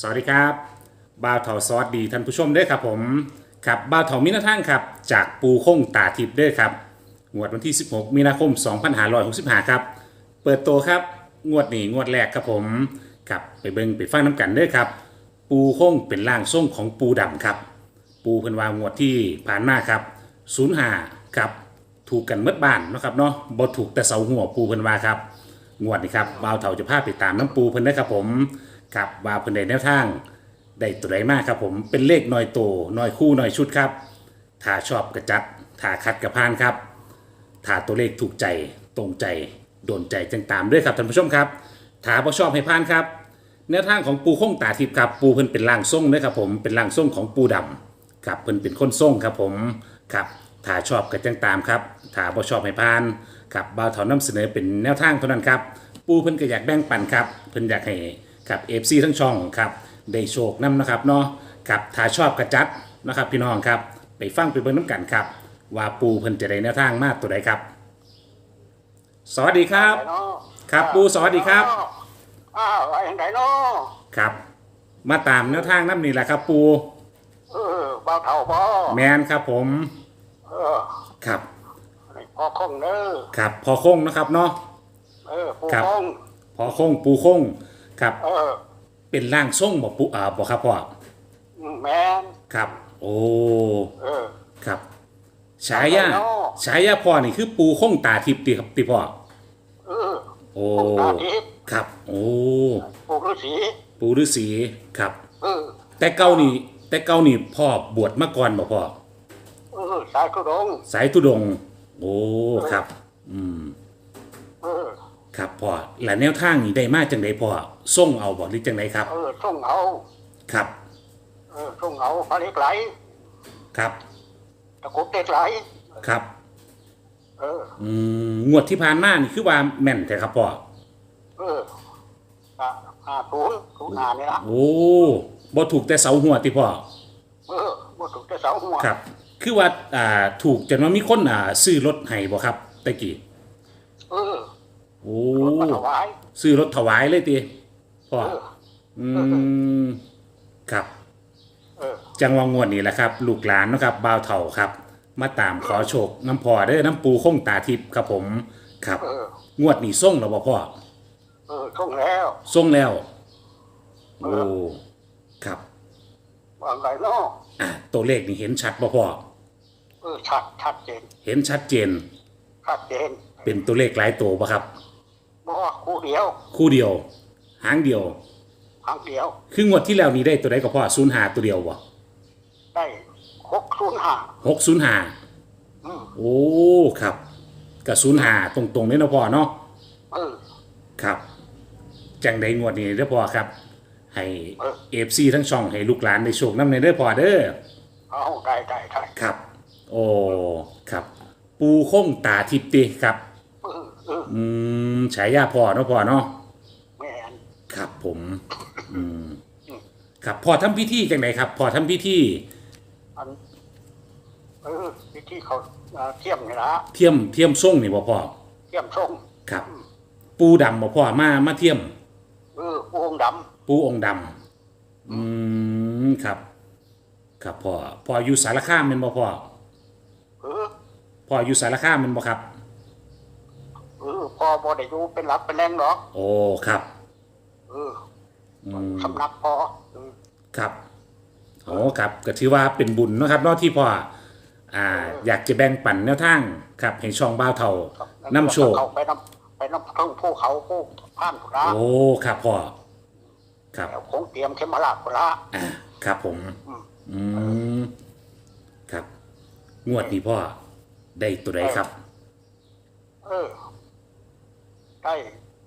สวัสดีครับบ่าวเถาสวัสดีท่านผู้ชมด้วยครับผมครับบ่าวเถามินาทั้งครับ จากปูคงตาทิพย์ด้วยครับงวดวันที่ 16 มีนาคม 2565 ครับ เปิดตัวครับงวดนี้งวดแรกครับผมครับไปเบิงไปฟังน้ำกันด้วยครับ ปูคงเป็นร่างทรงของปูดำครับ ปูเพิ่นวางงวดที่ผ่านมาครับ05ครับถูกกันเมื่อบ้านเนาะครับเนาะบ่ถูกแต่เสาหัวปูเพิ่นว่าครับงวดนี้ครับบ่าวเถาจะพาไปตามน้ำปูเพิ่นได้ครับผม ครับว่าเพิ่นได้แนวทางได้ตัวใดมากครับ ผมเป็นเลขน้อยโตน้อยคู่น้อยชุดครับถ้าชอบกระจัดถ้าคัดกระพานครับถ้าตัวเลขถูกใจตรงใจโดนใจจังตามด้วยครับท่านผู้ชมครับถ้าบ่ชอบให้พานครับแนวทางของปูคงตาทิพย์ครับปูเพิ่นเป็นร่างทรงนะครับผมเป็นร่างทรงของปูดำครับเพิ่นเป็นคนทรงครับผมครับถ้าชอบก็จังตามครับถ้าบ่ชอบให้พานครับบ่าวเถานำเสนอเป็นแนวทางเท่านั้นครับปูเพิ่นก็อยากแบ่งปันครับเพิ่นอยากให้ กับ FC ทั้งช่องครับได้โชคนํนะครับเนาะครับถ้าชอบกระจัดนะครับ พี่น้องครับไปฟังไปเบิ่งน้ำกันครับ ว่าปูเพิ่นจะได้แนวทางมากตัวใดครับ สวัสดีครับ ครับปูสวัสดีครับ อ้าวไอ้ไหนเนาะครับ มาตามแนวทางน้ำนี่แหละครับ ปูเออบ้าวเท่าบ่แมนครับผม เออครับนี่พอคงเด้อครับพอคงนะครับเนาะเออผู้ครับ คงพอคงปูคง ครับ เออเป็นร่างทรงบ่ปูอ่าบ่ครับพ่อแมนครับ โอ้เออ ครับฉายาเอาไปเนาะฉายาพ่อนี่คือปูคงตาทิพย์ติครับติพ่อเออโอ้คงตาทิพย์ครับ โอ้ผู้ฤาษีปูฤาษีครับ เออ แต่เก้านี่ แต่เก้านี่พ่อบวชมาก่อนบ่พ่อเออสายกระดงสายตุดงค์โอ้ครับ อืม เออ ครับพ่อและแนวทางนี้ได้มาจังไดพ่อส่งเอาบ่หรือจังไดครับ เออส่งเอาครับเออส่งเอาพระเล็กไหลครับตะกุบเล็กไหลครับ เอออืมงวดที่ผ่านมานี่คือว่าแม่นแต่ครับพ่อเอออ่าห้าศูนย์ศูนย์ห้านี่ละโอ้บ่ถูกแต่เสาหัวติพ่อเออบ่ถูกจะเสาหัวครับ คือว่าอ่าถูกจนว่ามีคนอ่าซื้อรถให้บ่ครับตะกี้เออ โอ้รถมาถวายซื้อรถถวายเลยติพ่อเอออืมครับ เออจังหวะงวดนี้แหละครับ ลูกหลานเนาะครับบ่าวเฒ่าครับ มาตามขอโชคน้ำพอเด้อน้ำปูคงตาทิพย์ครับผมครับ เอองวดนี้ส่งแล้วบ่พ่อเออส่งแล้วส่งแล้วเอโอ้อครับว่าไงเนาะอะตัวเลขนี่เห็นชัดบ่พ่อเออชัดชัดเจนเห็นชัดเจน ชัดเจนเป็นตัวเลขหลายตัวบ่ครับ บอกว่าคู่เดียว คู่เดียว หางเดียว ครั้งเดียว คืองวดที่แล้วนี่ได้ตัวใดก็พ่อศูนย์หาตัวเดียวบ่ได้หกศูนย์ห้าหกศูนย์หาอืมโอ้ครับกับศูนย์หาตรงๆนี่เนาะพ่อเนาะเออ ครับจังใดงวดนี้เด้อพ่อครับ ให้เออ เอฟซีทั้งช่องให้ลูกหลานได้โชคน้ำในเด้อพ่อเด้อเอาได้ได้ได้ครับ โอ้ครับ ปูคงตาทิพย์ติครับเออเอออืมฉายาพ่อเนาะพ่อเนาะแม่นครับผม อืมครับพ่อทำพิธีจังไหนครับพ่อทำพิธีอันเออวิธีเขาเอ่อเทียมนี่ละเทียมเทียมส่งนี่บ่พ่อเทียมทรงครับ ปูดำบ่พ่อมามาเทียม เออปูองค์ดปูองค์ดำอืมครับ ครับพ่อพ่ออยู่สารคามแม่นบ่พ่อำเออพ่ออยู่สารคามแม่นบ่ครับเออพอพอได้อยู่เป็นหลักเป็นแรงหรอกโอ้ครับเอออืมสำนักพอเออครับโอ้ครับก็ถือว่าเป็นบุญเนาะครับเนอกที่พ่ออ่า อยากจะแบ่งปันแนวทางครับให้ช่องบ้าวเท่าครับน้ำโชค เขาไปน้ำไปน้ำทั้งภูเขาภูผ่านพุระโอ้ ครับพ่อ ครับแล้วคงเตรียมเข็มราชพุระอ่า ครับผม อืมอืม ครับ งวดนี้พ่อ ได้ตัวใดครับ เออ ได้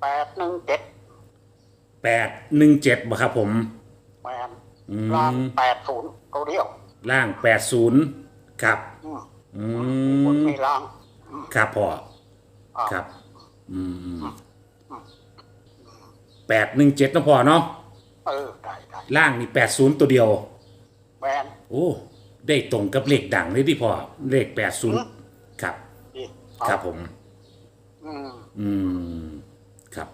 แปดหนึ่งเจ็ดแปดหนึ่งเจ็ดบ่ครับผมแมนอืล่างมแปดศูนย์ตัวเดียวล่างแปดศูนย์ครับอืมอืคนมมีล่างครับพ่ออ่าครับ อืมแปดหนึ่งเจ็ดนะพ่อเนาะเออได้ได้ล่างนี่แปดศูนย์ตัวเดียว แมน โอ้ได้ตรงกับเลขดังเลยที่พ่อเลขแปดศูนย์ครับดีเอาครับผม อืมอืม ครับ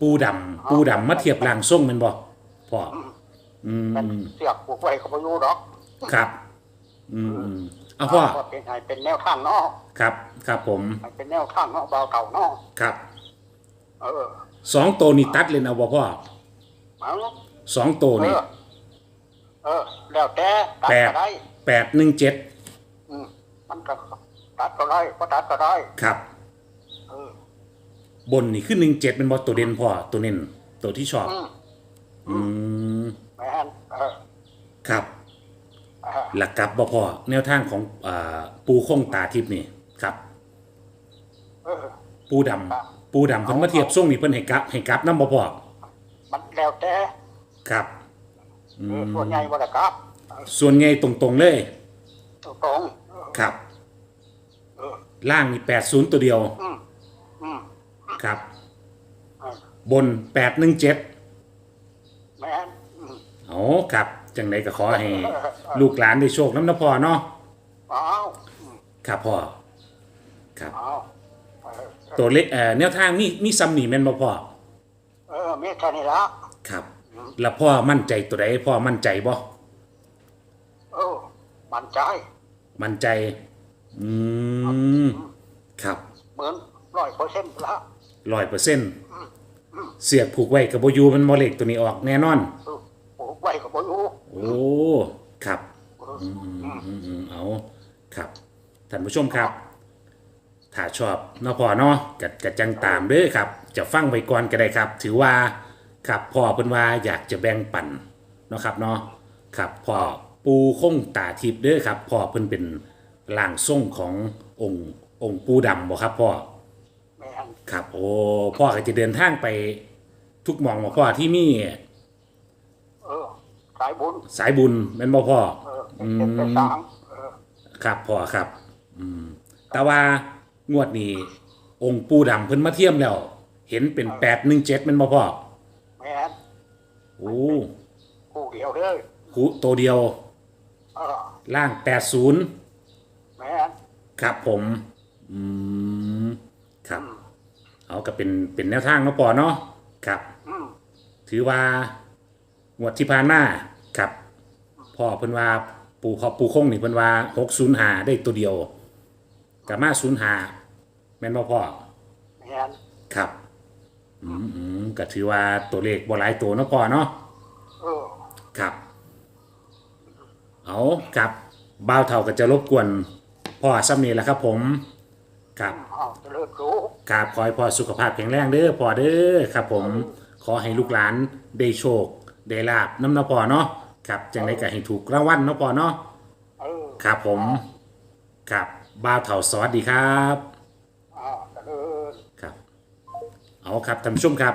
ปูดำปูดำมาเทียบล่างส่งแมันบ่พ่ออือืมมันเสียบผูกไว้ก็บ่อยู่ดอกครับอืมอืมเอาพ่อว่าเป็นให้เป็นแนวทางเนาะครับ ครับผมให้เป็นแนวทางเนาะเบาเก่าเนาะครับเออสองตัวนี่ตัดเลยนะบ่พ่อเอาสองตัวเอนี่อเออ แล้วแต่ตัดแปดก็ได้แปดหนึ่งเจ็ดอืมมันก็ตัดก็ได้ก็ตัดก็ได้ ครับเออบ นนี่ขึ้นหนึ่งเจ็ดเป็นบอตัวเด่นพ่อตัวเน้นตัวที่ชอบ อืมอืมแม่นเออครับเออหลักกับบ่พ่อแนวทางของอ่าปูคงตาทิพย์นี่ครับ เออ ปูดำปูดำเพิ่นมาเทียบส่งนี่เพิ่นให้กลับให้กลับนำบ่พ่อมันแล้วแต่ครับอืเออมส่วนใหญ่บ่ได้กลับส่วนใหญ่ตรงๆเลย ตรงๆเออครับ เออล่างนี่80 ตัวเดียว อืมอืม ครับเออบน817แม่นอืมเอาครับจังไดก็ขอให้ลูกหลานได้โชคนำนะพ่อเนาะเอาอืมครับพ่อครับเอาเออตัวเล็กเอ่อแนวทางมีมีซ้ำนี่แม่นบ่พ่อเออมีแค่นี้ละครับ แล้วพ่อมั่นใจตัวใดพ่อมั่นใจบ่เออมันใจมั่นใจ อืมครับ เหมือนร้อยเปอร์เซ็นต์ละ ร้อยเปอร์เซ็นต์เสียบผูกไว้กับโบอยูมันโมเล็กตัวนี้ออกแน่นอนเออปลูกไว้ก็บ่อยู่โอ้ครับเอออืมอืมอืมเอาครับท่านผู้ชมครับ ถ้าชอบเนาะพ่อเนาะกัดกัดจังตามเด้อครับ จะฟังไว้ก่อนก็ได้ครับ ถือว่าครับพ่อเพิ่นว่าอยากจะแบ่งปันเนาะครับเนาะครับพ่อปูคงตาทิพย์เด้อครับพ่อเพิ่นเป็นร่างทรงขององค์องค์ปูดำบ่ครับพ่อแม่น ครับ โอ้พ่อก็จะเดินทางไปทุกหมองบ่พ่อที่มีเออ สายบุญสายบุญแม่นบ่พ่อ เออเป็นเจ็ดเป็นสามเออครับพ่อครับ อืม แต่ว่างวดนี้ องค์ปู่ดำเพิ่นมาเทียมแล้ว เห็นเป็นแปดหนึ่งเจ็ดแม่นบ่พ่อแม่นโอ้คู่เดียวเด้อคูตัวเดียว เออล่างแปดศูนย์แม่นครับผม อืม ครับ เอาก็เป็นเป็นแนวทางเนาะพ่อเนาะครับ อืมถือว่างวดที่ผ่านมาครับพ่อเพิ่นว่าปู่ขอปู่คงนี่เพิ่นว่าหกศูนย์หาได้ตัวเดียวกับมาศูนย์หาแม่นบ่พ่อแม่นครับอืมอืมก็ถือว่าตัวเลขบ่หลายตัวเนาะพ่อเนาะเออครับ เอาครับบ่าวเท่าก็จะรบกวนพ่อซ้ำนี้แหละครับผมครับ เอาเจริญรู้ ครับขอให้พ่อสุขภาพแข็งแรงเด้อพ่อเด้อครับผมขอให้ลูกหลานได้โชคได้ลาบน้ำเนาะพ่อเนาะครับจังไดก็ให้ถูกรางวัลเนาะพ่อเนาะเออครับผมครับบ่าวเท่าสวัสดีครับเอาเจริญครับเอาครับท่านผู้ชมครับ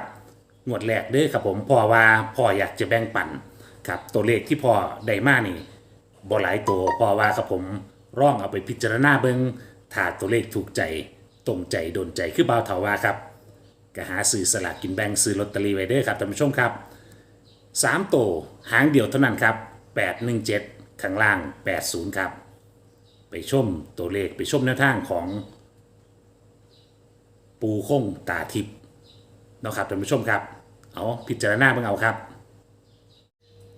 งวดแรกเด้อครับผมพ่อว่าพ่ออยากจะแบ่งปันครับตัวเลขที่พ่อได้มานี่บ่หลายตัวพ่อว่าครับผมร่องเอาไปพิจารณาเบิงถ้าตัวเลขถูกใจ ตรงใจโดนใจคือบ่าวเถาว่าครับก็หาซื้อสลากกินแบ่งซื้อลอตเตอรี่ไว้เด้อครับท่านผู้ชมครับสามตัวหางเดียวเท่านั้นครับ817ข้างล่าง80ครับ ไปชมตัวเลขไปชมแนวทางของ ปูคงตาทิพย์นะครับท่านผู้ชมครับ เอาพิจารณาเบิ่งเอาครับ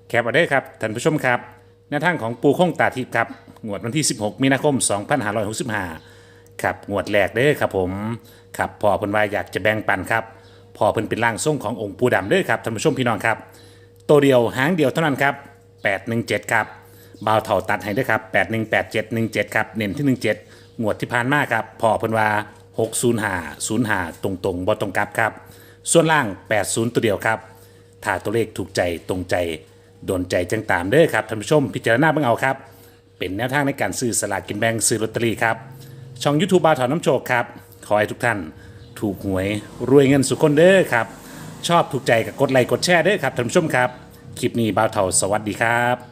แคปเอาได้ครับท่านผู้ชมครับแนวทางของปูคงตาทิพย์ครับงวดวันที่ 16 มีนาคม 2565 ครับงวดแรกเด้อครับผมครับพ่อเพิ่นว่าอยากจะแบ่งปันครับพ่อเพิ่นเป็นร่างทรงขององค์ปูดำเด้อครับท่านผู้ชมพี่น้องครับ ตัวเดียวหางเดียวเท่านั้นครับ817ครับบ่าวเท่าตัดให้ด้วยครับ818717ครับเน้นที่ 17งวดที่ผ่านมาครับพ่อเพิ่นว่า605 05ตรงตรงบ่ตรงกลับครับ ส่วนล่าง 80 ตัวเดียวครับถ้าตัวเลขถูกใจตรงใจโดนใจจังตามเด้อครับท่านผู้ชมพิจารณาเบิ่งเอาครับ เป็นแนวทางในการซื้อสลากกินแบ่งซื้อลอตเตอรี่ครับ ช่อง YouTube บาถอนน้ำโชคครับ ขอให้ทุกท่านถูกหวยรวยเงินสุขคนเด้อครับ ชอบถูกใจกับกดไลค์กดแชร์เด้อครับท่านผู้ชมครับ คลิปนี้บาเถาสวัสดีครับ